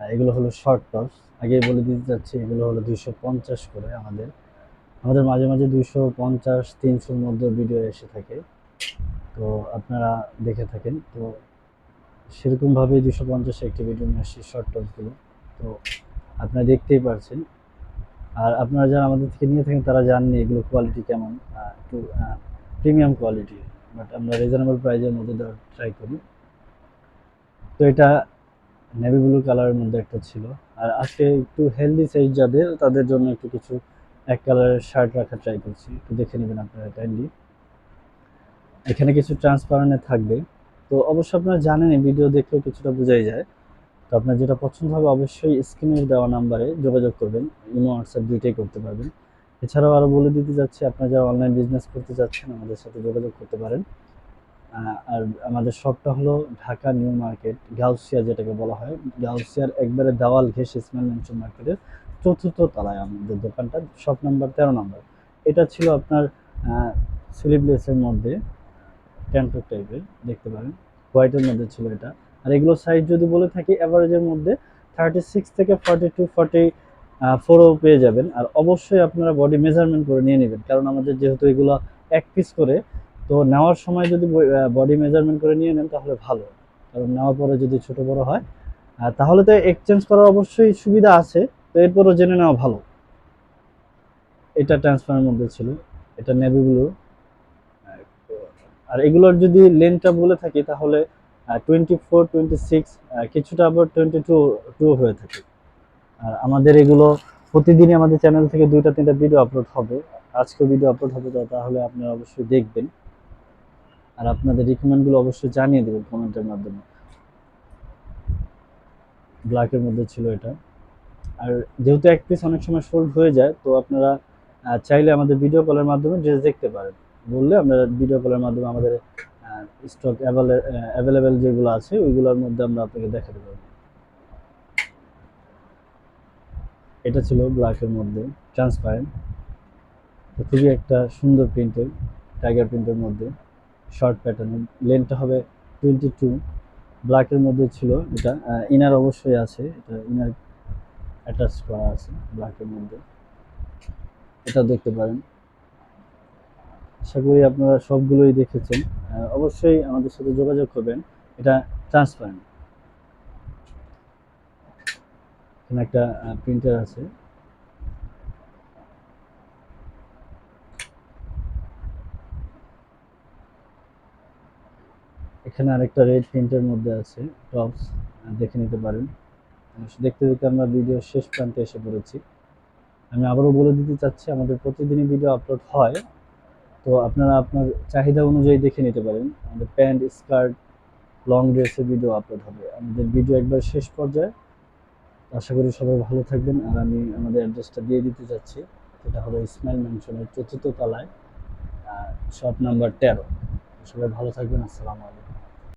এগুলো হলো short tops আগেই বলে দিতে চাচ্ছি, এগুলো হলো দুইশো পঞ্চাশ করে আমাদের। আমাদের মাঝে মাঝে দুইশো পঞ্চাশ, তিনশোর মধ্যে ভিডিও এসে থাকে। তো আপনারা দেখে থাকেন। তো সেরকমভাবেই দুশো পঞ্চাশে একটি ভিডিও নিয়ে আসছি শর্ট টপসগুলো তো আপনারা দেখতেই পারছেন। আর আপনারা যারা আমাদের থেকে নিয়ে থাকেন, তারা জাননি এগুলো কোয়ালিটি কেমন। একটু প্রিমিয়াম কোয়ালিটি বাট আমরা রিজনেবল প্রাইজের মধ্যে দেওয়ার ট্রাই করি। তো এটা নেভি ব্লু কালারের মধ্যে একটা ছিল। আর আজকে একটু হেলদি সাইজ যাদের, তাদের জন্য একটু কিছু এক কালারের শার্ট রাখার ট্রাই করছি। একটু দেখে নেবেন আপনারা কাইন্ডলি এখানে কিছু ট্রান্সপারেন্টে থাকবে। তো অবশ্য আপনারা জানেন এই ভিডিও দেখলেও কিছুটা বোঝাই যায়। তো আপনার যেটা পছন্দ হবে অবশ্যই স্ক্রিনের দেওয়া নাম্বারে যোগাযোগ করবেন। ইমো হোয়াটসঅ্যাপ দুইটাই করতে পারবেন। এছাড়াও আরও বলে দিতে যাচ্ছি, আপনারা যারা অনলাইন বিজনেস করতে চাচ্ছেন, আমাদের সাথে যোগাযোগ করতে পারেন। আর আমাদের শপটা হলো ঢাকা নিউ মার্কেট, গাউসিয়া যেটাকে বলা হয়। গাউসিয়ার একবারে দেওয়াল ঘেঁষে ইসমাইল মেনশন মার্কেটের চতুর্থ তলায় আমাদের দোকানটা, শপ নাম্বার তেরো নাম্বার। এটা ছিল আপনার স্লিভলেসের মধ্যে ট্যান্টক টাইপের দেখতে পারেন। হোয়াইটের মধ্যে ছিল এটা। আর এগুলো সাইজ যদি বলে থাকি অ্যাভারেজের মধ্যে থার্টি সিক্স থেকে ফর্টি টু ফর্টি ফোরও পেয়ে যাবেন। আর অবশ্যই আপনারা বডি মেজারমেন্ট করে নিয়ে নেবেন। কারণ আমাদের যেহেতু এগুলো এক পিস করে তো নেওয়ার সময় যদি বডি মেজারমেন্ট করে নিয়ে নেন তাহলে ভালো। কারণ নেওয়ার পরে যদি ছোট বড় হয় তাহলে তো এক্সচেঞ্জ করার অবশ্যই সুবিধা আছে, তো এরপরও জেনে নেওয়া ভালো। এটা ট্রান্সফারের মধ্যে ছিল, এটা নেভি ব্লু আর এগুলোর যদি লেনটা বলে থাকি, তাহলে টোয়েন্টি ফোর টোয়েন্টি সিক্স কিছুটা আবার টোয়েন্টি টু টু হয়ে থাকে। আর আমাদের এগুলো প্রতিদিনই আমাদের চ্যানেল থেকে দুইটা, তিনটা ভিডিও আপলোড হবে। আজকে ভিডিও আপলোড হবে, তো, তাহলে আপনারা অবশ্যই দেখবেন। আর আপনাদের রিকমেন্ডগুলো অবশ্যই জানিয়ে দেবেন কমেন্টের মাধ্যমে। ব্ল্যাকের মধ্যে ছিল এটা। আর যেহেতু এক পিস অনেক সময় সোল্ড হয়ে যায়, তো আপনারা চাইলে আমাদের ভিডিও কলের মাধ্যমে ড্রেস দেখতে পারেন। বললে আমরা ভিডিও কলের মাধ্যমে আমাদের স্টক অ্যাভেলেবেল যেগুলো আছে, ওইগুলোর মধ্যে আমরা আপনাকে দেখাতে পারব। এটা ছিল ব্ল্যাকের মধ্যে ট্রান্সপারেন্ট খুবই একটা সুন্দর প্রিন্টের টাইগার প্রিন্টের মধ্যে। শর্ট প্যাটার্নের লেন্থটা হবে টোয়েন্টি টু ব্ল্যাকের মধ্যে ছিল এটা। ইনার অবশ্যই আছে। এটা ইনার অ্যাটাচ করা আছে ব্ল্যাকের মধ্যে। এটা দেখতে পারেন। আশা করি আপনারা সবগুলোই দেখেছেন। অবশ্যই আমাদের সাথে যোগাযোগ করবেন। এটা ট্রান্সপারেন্ট এখানে একটা প্রিন্টার আছে। এখানে আরেকটা রেড প্রিন্টের মধ্যে আছে টপস দেখে নিতে পারেন। দেখতে দেখতে আমরা ভিডিও শেষ প্রান্তে এসে পড়েছি। আমি আবারও বলে দিতে চাচ্ছি, আমাদের প্রতিদিনই ভিডিও আপলোড হয়। তো আপনারা আপনার চাহিদা অনুযায়ী দেখে নিতে পারেন। আমাদের প্যান্ট স্কার্ট লং ড্রেসের ভিডিও আপলোড হবে। আমাদের ভিডিও একবার শেষ পর্যায়ে। আশা করি সবাই ভালো থাকবেন। আর আমি আমাদের অ্যাড্রেসটা দিয়ে দিতে চাচ্ছি। সেটা হলো ইসমাইল ম্যানশনের চতুর্থ তলায় শপ নাম্বার তেরো। সবাই ভালো থাকবেন। আসসালামু আলাইকুম।